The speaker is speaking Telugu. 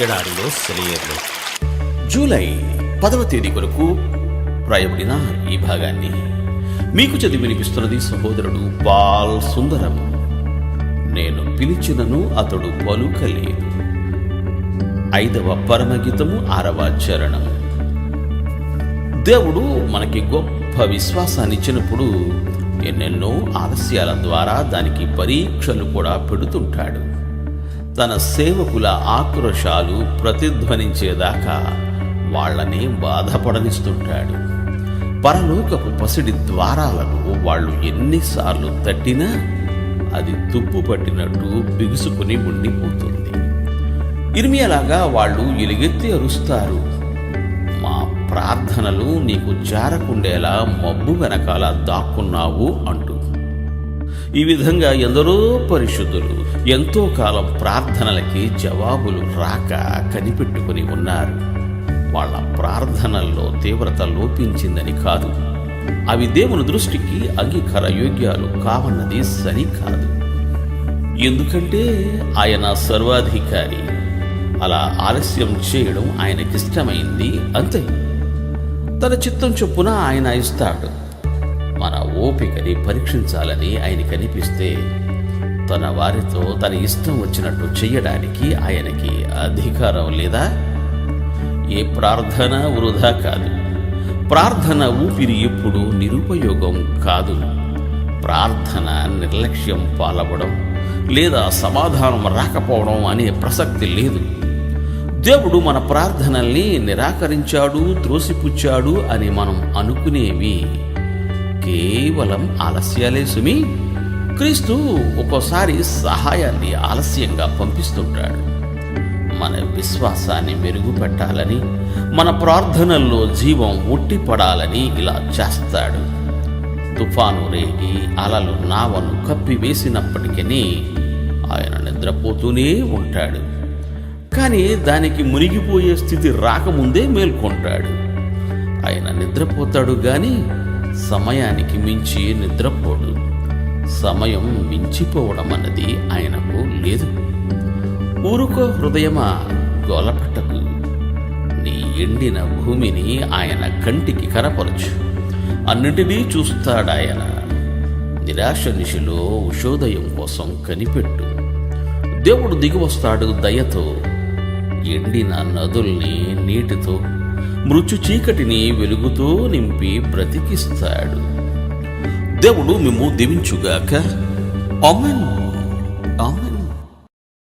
ఎడారిలో సెలయర్లు. జూలై పదవ తేదీ కొరకు రాయబడిన ఈ భాగాన్ని మీకు చదివి వినిపిస్తున్నది సహోదరుడు పాల్ సుందరం. నేను పిలిచినను అతడు పలుకలేదు. ఐదవ పరమగీతము ఆరవ చరణము దేవుడు మనకి గొప్ప విశ్వాసాన్ని ఇచ్చినప్పుడు ఎన్నెన్నో ఆలస్యాల ద్వారా దానికి పరీక్షలు కూడా పెడుతుంటాడు. తన సేవకుల ఆక్రోశాలు ప్రతిధ్వనించేదాకా వాళ్ళని బాధపడనిస్తుంటాడు. పరలోకపు పసిడి ద్వారాలను వాళ్ళు ఎన్నిసార్లు తట్టినా అది తుప్పు పట్టినట్టు బిగుసుకుని ఉండిపోతుంది. ఇర్మియలాగా వాళ్ళు ఎలుగెత్తి అరుస్తారు. మా ప్రార్థనలు నీకు జారకుండేలా మబ్బు వెనకాల దాక్కున్నావు అంటూ. ఈ విధంగా ఎందరో పరిశుద్ధులు ఎంతో కాలం ప్రార్థనలకి జవాబులు రాక కనిపెట్టుకుని ఉన్నారు. వాళ్ళ ప్రార్థనల్లో తీవ్రత లోపించిందని కాదు. అవి దేవుని దృష్టికి అంగీకార యోగ్యాలు కావన్నది సరికాదు ఎందుకంటే ఆయన సర్వాధికారి. అలా ఆలస్యం చేయడం ఆయనకిష్టమైంది అంతే. తన చిత్తం చొప్పున ఆయన ఇస్తాడు. ఓపికని పరీక్షించాలని ఆయన కనిపిస్తే తన వారితో తన ఇష్టం వచ్చినట్టు చేయడానికి ఆయనకి అధికారం లేదా? ఏ ప్రార్థన వృధా కాదు. ప్రార్థన ఊపిరి ఎప్పుడు నిరుపయోగం కాదు. ప్రార్థన నిర్లక్ష్యం పాలవడం లేదా సమాధానం రాకపోవడం అనే ప్రసక్తి లేదు. దేవుడు మన ప్రార్థనల్ని నిరాకరించాడు త్రోసిపుచ్చాడు అని మనం అనుకునేవి కేవలం ఆలస్యాలే సుమి. క్రీస్తు ఒక్కోసారి సహాయాన్ని ఆలస్యంగా పంపిస్తుంటాడు. మన విశ్వాసాన్ని మెరుగుపెట్టాలని మన ప్రార్థనల్లో జీవం ఉట్టిపడాలని ఇలా చేస్తాడు. తుఫాను రేగి అలలు నావను కప్పివేసినప్పటికీ ఆయన నిద్రపోతూనే ఉంటాడు. కానీ దానికి మునిగిపోయే స్థితి రాకముందే మేల్కొంటాడు. ఆయన నిద్రపోతాడు కానీ సమయానికి మించి నిద్రపోడు. సమయం మించిపోవడం అన్నది ఆయనకు లేదు. ఊరుకో హృదయమా గోలపట్టకు. నీ ఎండిన భూమిని ఆయన కంటికి కనపరచు. అన్నిటినీ చూస్తాడాయన. నిరాశ నిశిలో ఉషోదయం కోసం కనిపెట్టు. దేవుడు దిగివస్తాడు దయతో. ఎండిన నదుల్ని నీటితో మృత్యు చీకటిని వెలుగుతో నింపి బ్రతికిస్తాడు. దేవుడు మేము దీవించుగాక. ఆమెన్. ఆమెన్.